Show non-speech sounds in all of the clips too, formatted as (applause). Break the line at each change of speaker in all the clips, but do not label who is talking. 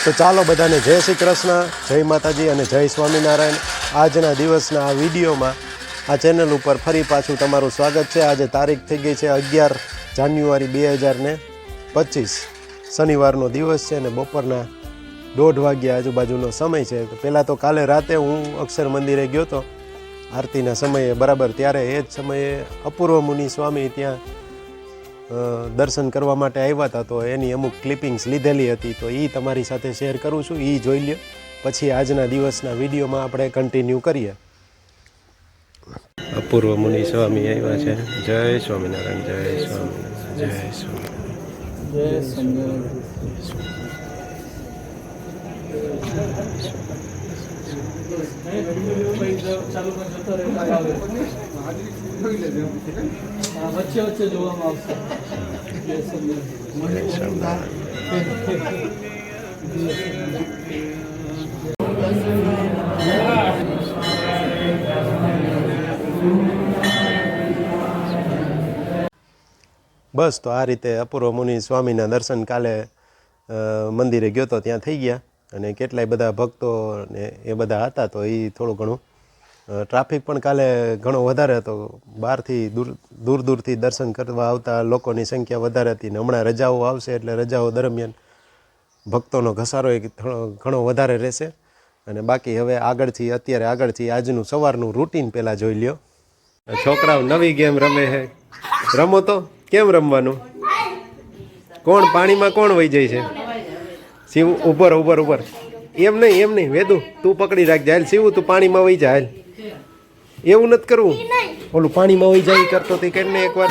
તો ચાલો બધાને જય શ્રી કૃષ્ણ, જય માતાજી અને જય સ્વામિનારાયણ. આજના દિવસના આ વિડીયોમાં આ ચેનલ ઉપર ફરી પાછું તમારું સ્વાગત છે. આજે તારીખ થઈ ગઈ છે અગિયાર જાન્યુઆરી બે હજાર ને પચીસ. શનિવારનો દિવસ છે અને બપોરના દોઢ વાગ્યા આજુબાજુનો સમય છે. પહેલાં તો કાલે રાતે હું અક્ષર મંદિરે ગયો હતો આરતીના સમયે બરાબર ત્યારે એ જ સમયે અપૂર્વ મુનિ સ્વામી ત્યાં દર્શન કરવા માટે આવ્યા હતા તો એની અમુક ક્લિપિંગ્સ લીધેલી હતી તો એ તમારી સાથે શેર કરું છું. એ જોઈ લ્યો. પછી આજના દિવસના વિડીયોમાં આપણે કન્ટિન્યુ કરીએ. અપૂર્વ મુનિ સ્વામી આવ્યા છે. જય સ્વામિનારાયણ જય સ્વામિનારાયણ જય સ્વામિનારાયણ
જય સ્વામિનારાયણ. વચ્ચે વચ્ચે જોવામાં
બસ તો આ રીતે અપૂર્વ મુનિ સ્વામીના દર્શન કાલે મંદિરે ગયો તો ત્યાં થઈ ગયા. અને કેટલાય બધા ભક્તો ને એ બધા હતા તો એ થોડું ઘણું ટ્રાફિક પણ કાલે ઘણો વધારે હતો. બહારથી દૂર દૂર દૂરથી દર્શન કરવા આવતા લોકોની સંખ્યા વધારે હતી ને હમણાં રજાઓ આવશે એટલે રજાઓ દરમિયાન ભક્તોનો ઘસારો ઘણો વધારે રહેશે. અને બાકી હવે આગળથી, અત્યારે આગળથી આજનું સવારનું રૂટીન પહેલાં જોઈ લ્યો. છોકરાઓ નવી ગેમ રમે છે. રમો તો, કેમ રમવાનું? કોણ પાણીમાં કોણ વહી જાય છે? શિવ ઉપર ઉપર ઉપર એમ નહીં એમ નહીં. વેદુ, તું પકડી રાખજે હાલ શિવ, તું પાણીમાં વહી જાય એવું નથી કરવું. ઓલું પાણીમાં વહી જાય કરતો તે કરીને એકવાર.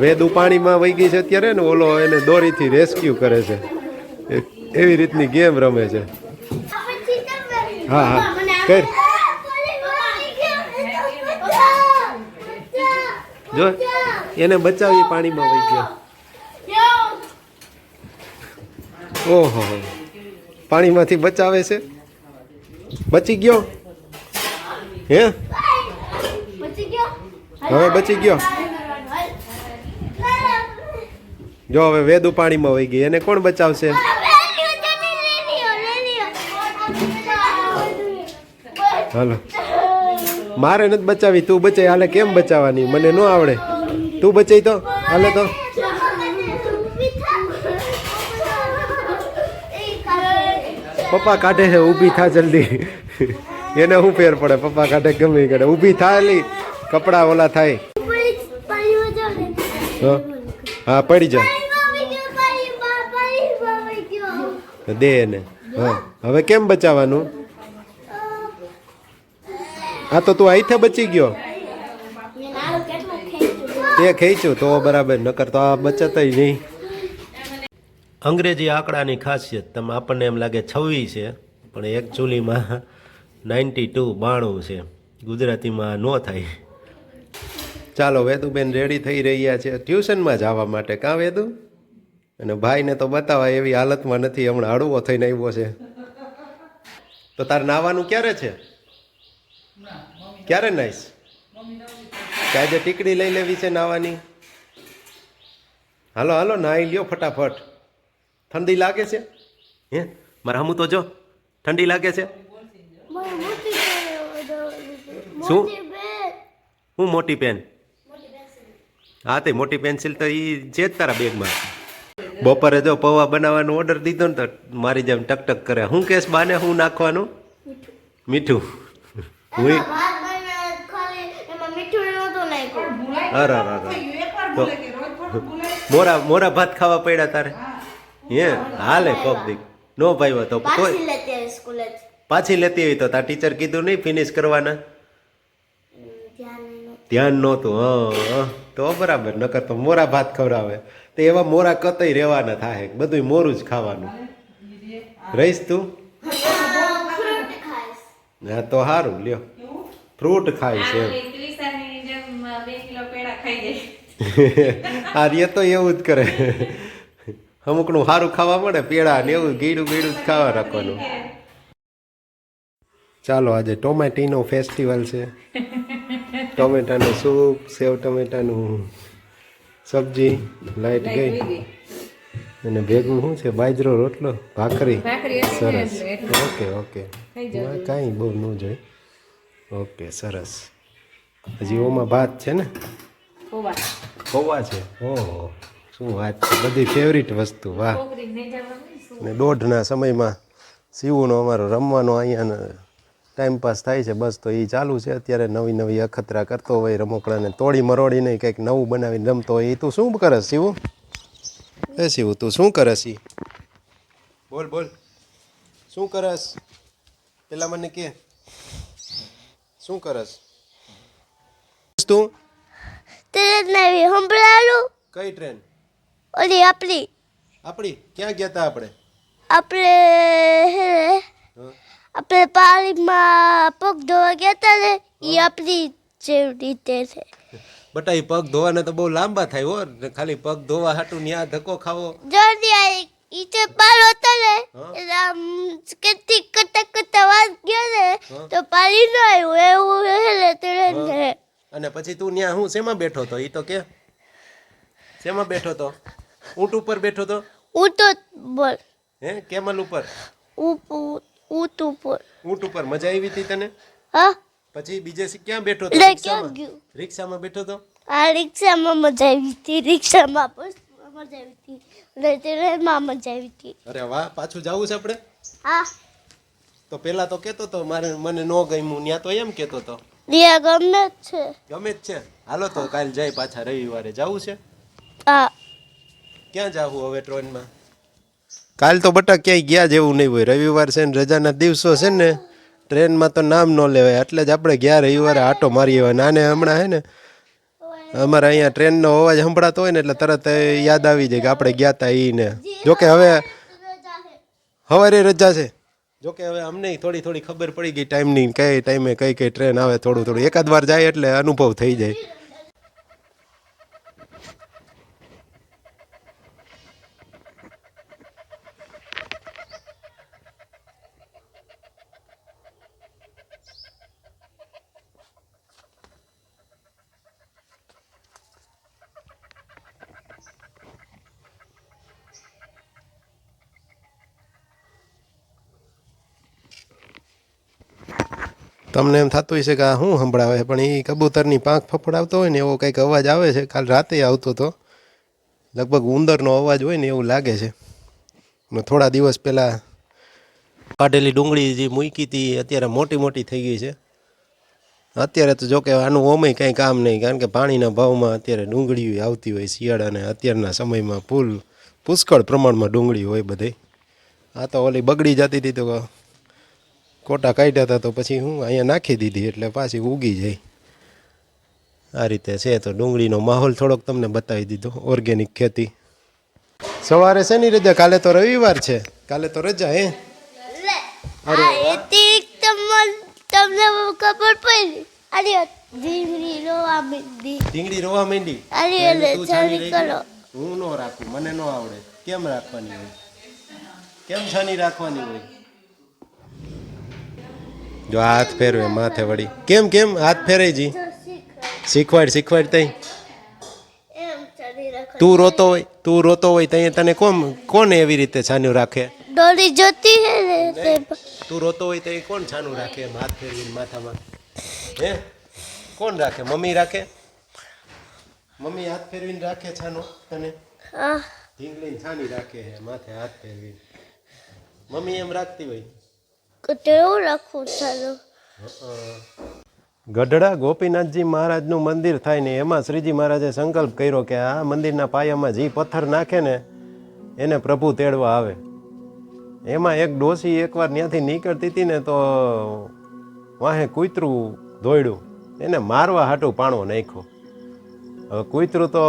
વેદુ પાણીમાં વહી ગઈ છે અત્યારે ને ઓલો એને દોરીથી રેસ્ક્યુ કરે છે. એવી રીતની ગેમ રમે છે. હા હા. કર જો એને બચાવી પાણીમાં વહી ગયો. ઓહો. પાણીમાંથી બચાવે છે? બચી ગયો? હે? હવે બચી ગયો? જો હવે વેદુ પાણીમાં વહી ગઈ. એને કોણ બચાવશે? હાલો. મારે નથી બચાવી, તું બચાવી હાલે કેમ બચાવવાની? મને ન આવડે. તું બચાવી તો? હાલે તો? પપ્પા કાઢે છે, ઊભી થા જલ્દી. એને શું ફેર પડે? પપ્પા કાઢે ગમે કાઢે. ઊભી થા લી કપડા ઓલા થાય. હા? હા, પડી જાય દે એને. હા. હવે કેમ બચાવવાનું? હા, તો તું અહીંથી બચી ગયો. તે ખેંચ્યું તો બરાબર, નકર તો આ બચત નહીં. અંગ્રેજી આંકડાની ખાસિયત, તમે આપણને એમ લાગે છવ્વીસ છે, પણ એકચ્યુઅલીમાં નાઇન્ટી ટુ બાણું છે. ગુજરાતીમાં ન થાય. ચાલો, વેદુબેન રેડી થઈ રહ્યા છે. ટ્યુશનમાં જવા માટે કાં વેદુ? અને ભાઈને તો બતાવા એવી હાલતમાં નથી, હમણાં હળવો થઈને આવ્યો છે. તો તારે નાવાનું ક્યારે છે? ક્યારે નાઈશ? કાંઈ જે ટીકડી લઈ લેવી છે નાવાની? હાલો હાલો નાહી લ્યો ફટાફટ. ઠંડી લાગે છે? હે? મારા હમું તો જો ઠંડી લાગે છે? શું? હું મોટી પેન હા તે મોટી પેન્સિલ તો એ છે જ તારા બેગમાં. બપોરે જો પૌવા બનાવવાનો ઓર્ડર દીધો ને તો મારી જેમ ટક ટક કરે. હું કેસ બાને હું નાખવાનું? મીઠું. હું અરે અરે મોરા મોરા ભાત ખાવા પડ્યા તારે? હે હાલે કોક દીક નો ભાઈ તો પાછી લેતી હોય તો તાર ટીચર કીધું નહીં ફિનિશ કરવાના? ધ્યાન નહોતું. હા તો બરાબર નકર તો મોરા ભાત ખવડાવે. તો એવા મોરા કતઈ રહેવાના થાય બધું મોરું જ ખાવાનું. રહીશ તું? હા તો સારું લ્યો. ફ્રૂટ ખાય છે એમ
ક્રિસાની જેમ બે કિલો પેડા ખાઈ જાય (laughs)
આ રે તો એવું જ કરે. અમુકનું સારું ખાવા મળે પેડા ને એવું ગીડું ગીડું જ ખાવા રાખવાનું. ચાલો આજે ટોમેટીનો ફેસ્ટિવલ છે. ટોમેટાનું સૂપ સેવ ટમેટાનું સબ્જી લાઈટ ગઈ. અને ભેગું શું છે? બાજરો રોટલો ભાખરી. સરસ.
Okay
okay. કાંઈ બહુ ન જોઈ. ઓકે સરસ. હજી ઓમાં ભાત છે ને.
પૌવા
છે. ઓહો. શું વાત છે? બધી ફેવરિટ વસ્તુ વાહ.
ને
દોઢના સમયમાં શિવનો અમારો રમવાનો અહીંયા ટાઈમ પાસ થાય છે બસ તો એ ચાલુ છે. અત્યારે નવી નવી અખતરા કરતો હોય રમકડાને તોડી મરોડી નહીં કંઈક નવું બનાવીને રમતો હોય. એ તું શું કરે શિવ? એ શિવ તું શું કરસ ઈ બોલ બોલ. શું કરસ પેલા મને કે. શું કરસ તું?
ટ્રેન નવી
કઈ ટ્રેન
ઓલી આપણી
આપણી ક્યાં ગયા હતા આપણે
આપણે હે. આપણે પાણીમાં પગ ધોવા ગયા હતા ને એ આપણી જેવી રીતે છે.
બટા એ પગ ધોવાના તો બહુ લાંબા થાય હો ને ખાલી પગ ધોવા હાટું ન્યા ધક્કો ખાવો.
જોડી આ ઈચે પાર હતો ને? એટલે આમ કેટલી કટા કટા વાત ગયા ને તો પાણી ન આવ્યું એવું હેલે છે
અને પછી તું ન્યા હું શેમાં બેઠો તો? ઈ તો કે શેમાં બેઠો તો? ઊંટ ઉપર બેઠો તો?
ઊંટ ઉપર
હે કેમલ ઉપર?
ઊંટ ઉપર.
ઊંટ ઉપર મજા આવી હતી તને?
હા.
પછી બીજે ક્યાં બેઠો તો? રિક્ષામાં? રિક્ષામાં બેઠો તો?
આ રિક્ષામાં મજા આવી હતી. રિક્ષામાં બસમાં મજા આવી હતી. અને ટ્રેનમાં મજા આવી હતી.
અરે વાહ પાછું જવું છે આપણે?
હા.
તો પેલા તો કેતો તો મારે મને નો ગમ્યું. ત્યાં તો એમ કેતો તો.
રિયા ગમે જ છે.
ગમે જ છે. હાલો તો કાલ જાય પાછા રવિવારે. જવું છે? ક્યાં જાવું હવે ટ્રેનમાં? કાલ તો બટા ક્યાંય ગયા જેવું નહીં હોય. રવિવાર છે ને રજાના દિવસો છે ને ટ્રેનમાં તો નામ ન લેવાય. એટલે જ આપણે ગયા રવિવારે આટો મારી આવ્યા. નાને હમણાં હે ને અમારે અહીંયા ટ્રેનનો અવાજ સંભળાતો હોય ને એટલે તરત યાદ આવી જાય કે આપણે ગયા હતા એ ને. જોકે હવે સવારે રજા છે. જોકે હવે અમને થોડી થોડી ખબર પડી ગઈ ટાઈમની. કઈ ટાઈમે કઈ કઈ ટ્રેન આવે થોડું થોડું. એકાદ વાર જાય એટલે અનુભવ થઈ જાય. તમને એમ થતું હશે કે આ શું સંભળાવે પણ એ કબૂતરની પાંખ ફફડાવતો હોય ને એવો કંઈક અવાજ આવે છે. કાલ રાતે આવતો હતો લગભગ ઉંદરનો અવાજ હોય ને એવું લાગે છે. થોડા દિવસ પહેલાં પાડેલી ડુંગળી જે મૂકી હતી અત્યારે મોટી મોટી થઈ ગઈ છે. અત્યારે તો જોકે આનું ઓમય કંઈ કામ નહીં, કારણ કે પાણીના ભાવમાં અત્યારે ડુંગળી આવતી હોય શિયાળાને અત્યારના સમયમાં ફૂલ પુષ્કળ પ્રમાણમાં ડુંગળી હોય બધી. આ તો ઓલી બગડી જતી હતી તો કોટા કાઢ્યા હતા તો પછી હું અહીંયા નાખી દીધી એટલે પાછી ઉગી જાય આ રીતે છે તો ડુંગળીનો માહોલ થોડોક તમને બતાવી દીધો ઓર્ગેનિક ખેતી. સવારે છે ની રજા? કાલે તો રવિવાર છે. કાલે તો રજા હે? અરે
તમને ખબર પડી. અરે ધીમરી રોવા માંડી.
ઢીંગળી રોવા માંડી?
અરે
તું છાની?
કરો.
હું નો રાખું મને નો આવડે. કેમ રાખવાની હોય? કેમ છાની રાખવાની હોય? જો હાથ ફેરવે માથે વળી. કેમ કેમ? હાથ ફેરાય જી. શીખવાડ. શીખવાડ તઈ. તું રોતો હોય તું રોતો હોય તઈ તને કોમ કોણ એવી રીતે છાન્યું રાખે?
ડોલી જોતી હે ને તે
રોતો હોય તઈ કોણ છાનું રાખે? એમ હાથ ફેરવીને માથામાં. હે? કોણ રાખે? મમ્મી રાખે? મમ્મી હાથ ફેરવીને રાખે છાનો તને?
હા.
ઢીંગલીને છાની રાખે હે માથે હાથ ફેરવીને. મમ્મી એમ રાખતી હોય?
કેવું લખવું થયું
ગઢડા ગોપીનાથજી મહારાજનું મંદિર થાય ને એમાં શ્રીજી મહારાજે સંકલ્પ કર્યો કે આ મંદિરના પાયામાં જે પથ્થર નાખે ને એને પ્રભુ તેડવા આવે. એમાં એક ડોસી એકવાર ત્યાંથી નીકળતી હતી ને તો વાહે કૂતરું દોડ્યું. એને મારવા હાટું પાણો નાખ્યો. હવે કૂતરું તો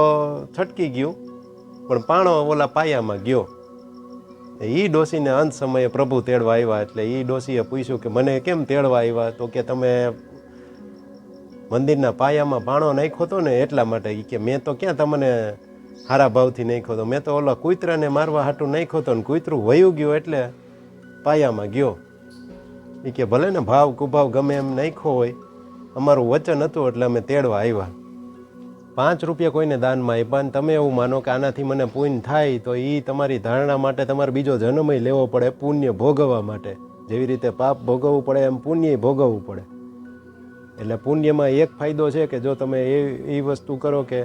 છટકી ગયું, પણ પાણો ઓલા પાયામાં ગયો. એ ડોસીને અંત સમયે પ્રભુ તેડવા આવ્યા એટલે એ ડોસીએ પૂછ્યું કે મને કેમ તેડવા આવ્યા? તો કે તમે મંદિરના પાયામાં ભાણો નાખ્યો હતો ને એટલા માટે. કે, મેં તો ક્યાં તમને સારા ભાવથી નાખ્યો હતો મેં તો ઓલા કૂતરાને મારવા હાટું નાખ્યો હતો ને કૂતરું વયું ગયું એટલે પાયામાં ગયો. એ કે, ભલે ને ભાવ કુભાવ ગમે એમ નાખ્યો હોય, અમારું વચન હતું એટલે અમે તેડવા આવ્યા. પાંચ રૂપિયા કોઈને દાનમાં આપ્યા અને તમે એવું માનો કે આનાથી મને પુણ્ય થાય તો એ તમારી ધારણા માટે તમારે બીજો જન્મય લેવો પડે પુણ્ય ભોગવવા માટે. જેવી રીતે પાપ ભોગવવું પડે એમ પુણ્ય ભોગવવું પડે. એટલે પુણ્યમાં એક ફાયદો છે કે જો તમે એ એ વસ્તુ કરો કે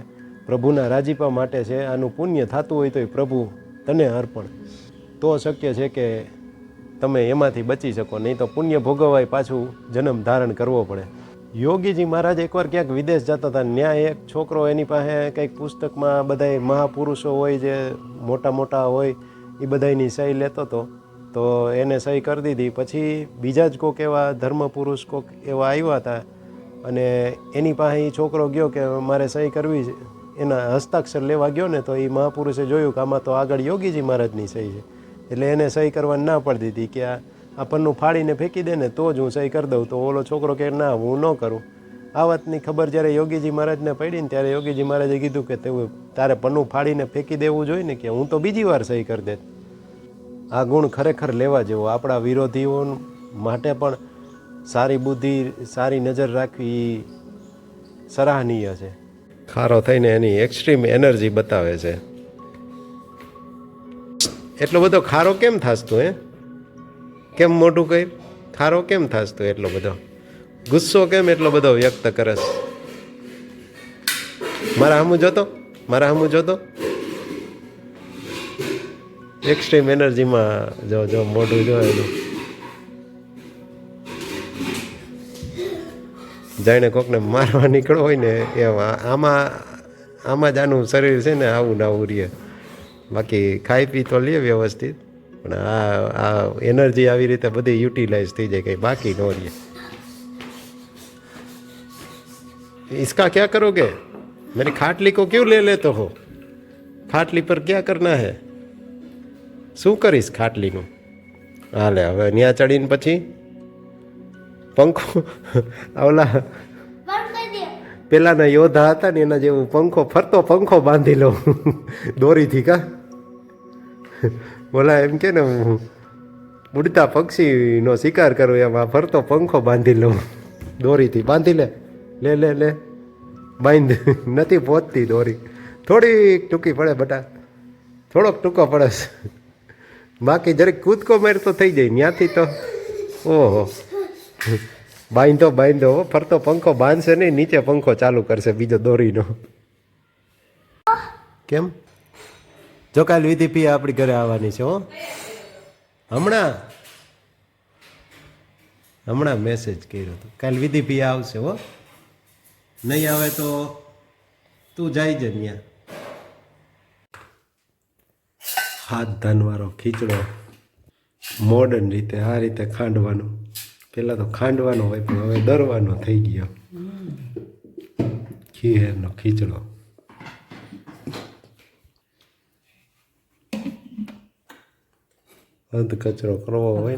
પ્રભુના રાજીપા માટે છે, આનું પુણ્ય થતું હોય તો એ પ્રભુ તને અર્પણ. તો શક્ય છે કે તમે એમાંથી બચી શકો, નહીં તો પુણ્ય ભોગવાય પાછું જન્મ ધારણ કરવો પડે. યોગીજી મહારાજ એકવાર ક્યાંક વિદેશ જતા હતા. ત્યાં એક છોકરો એની પાસે કંઈક પુસ્તકમાં બધાય મહાપુરુષો હોય જે મોટા મોટા હોય, એ બધાયની સહી લેતો હતો. તો એને સહી કરી દીધી. પછી બીજા જ કોક એવા ધર્મ પુરુષ કોક એવા આવ્યા હતા અને એની પાસે એ છોકરો ગયો કે મારે સહી કરવી છે. એના હસ્તાક્ષર લેવા ગયો ને તો એ મહાપુરુષે જોયું કે આમાં તો આગળ યોગીજી મહારાજની સહી છે. એટલે એને સહી કરવા ના પડી દીધી કે આ આ પન્નું ફાડીને ફેંકી દે ને તો જ હું સહી કરી દઉં. તો ઓલો છોકરો કે ના, હું ન કરું. આ વાતની ખબર જ્યારે યોગીજી મહારાજને પડી ને ત્યારે યોગીજી મહારાજે કીધું કે તેવું તારે પન્નું ફાડીને ફેંકી દેવું જોઈએ ને કે હું તો બીજી વાર સહી કરી દે. આ ગુણ ખરેખર લેવા જેવો. આપણા વિરોધીઓ માટે પણ સારી બુદ્ધિ, સારી નજર રાખવી સરાહનીય છે. ખારો થઈને એની એક્સ્ટ્રીમ એનર્જી બતાવે છે. એટલો બધો ખારો કેમ થાસતો હે? કેમ મોઢું કહી ખારો કેમ થાસતો એટલો બધો? ગુસ્સો કેમ એટલો બધો વ્યક્ત કરસ? મારા હમું જોતો? મારા હમું જોતો? એક્સ્ટ્રીમ એનર્જીમાં જો જો, મોઢું જો એનું જાણે કોકને મારવા નીકળો હોય ને, એમ આમાં આમાં જ આનું શરીર છે ને, આવું ને આવું રહે. બાકી ખાઈ પી તો લે વ્યવસ્થિત. પણ આ આ એનર્જી આવી રીતે બધી યુટિલાઇઝ થઈ જાય કંઈ બાકી ન રહે इसका क्या करोगे मेरी खाटली को क्यों ले लेते हो ખાટલી પર ક્યાં કરના હે શું કરીશ ખાટલીનું હાલે હવે ત્યાં ચડીને પછી પંખો ઓલા
બંધ કરી દે
પેલાના યોદ્ધા હતા ને એના જેવું પંખો ફરતો પંખો બાંધી લઉં દોરીથી કા ઓલા એમ કે ને, હું ઉડતા પક્ષીનો શિકાર કરું, એમાં ફરતો પંખો બાંધી લઉં. દોરીથી બાંધી લે લે લે લે. બાંધ, નથી પહોંચતી દોરી. થોડીક ટૂંકી પડે બટા, થોડોક ટૂંકો પડે. બાકી જરીક કૂદકો મેર તો થઈ જાય ત્યાંથી તો. ઓહો. બાંધો બાંધો. ફરતો પંખો બાંધશે નહીં, નીચે પંખો ચાલુ કરશે બીજો દોરીનો. કેમ? જો કાલ વિધિ પી આપણી ઘરે આવવાની છે, હો. હમણાં હમણાં મેસેજ કર્યો હતો. કાલ વિધિ પી આવશે, હો. નહીં આવે તો તું જાય જ ત્યાં હાથ ધાનવાળો ખીચડો મોડર્ન રીતે, આ રીતે ખાંડવાનું. પહેલાં તો ખાંડવાનો હોય, પણ હવે દરવાનો થઈ ગયો. ખીહેરનો ખીચડો.
అందుకచ్చిన ఒక రూపాయి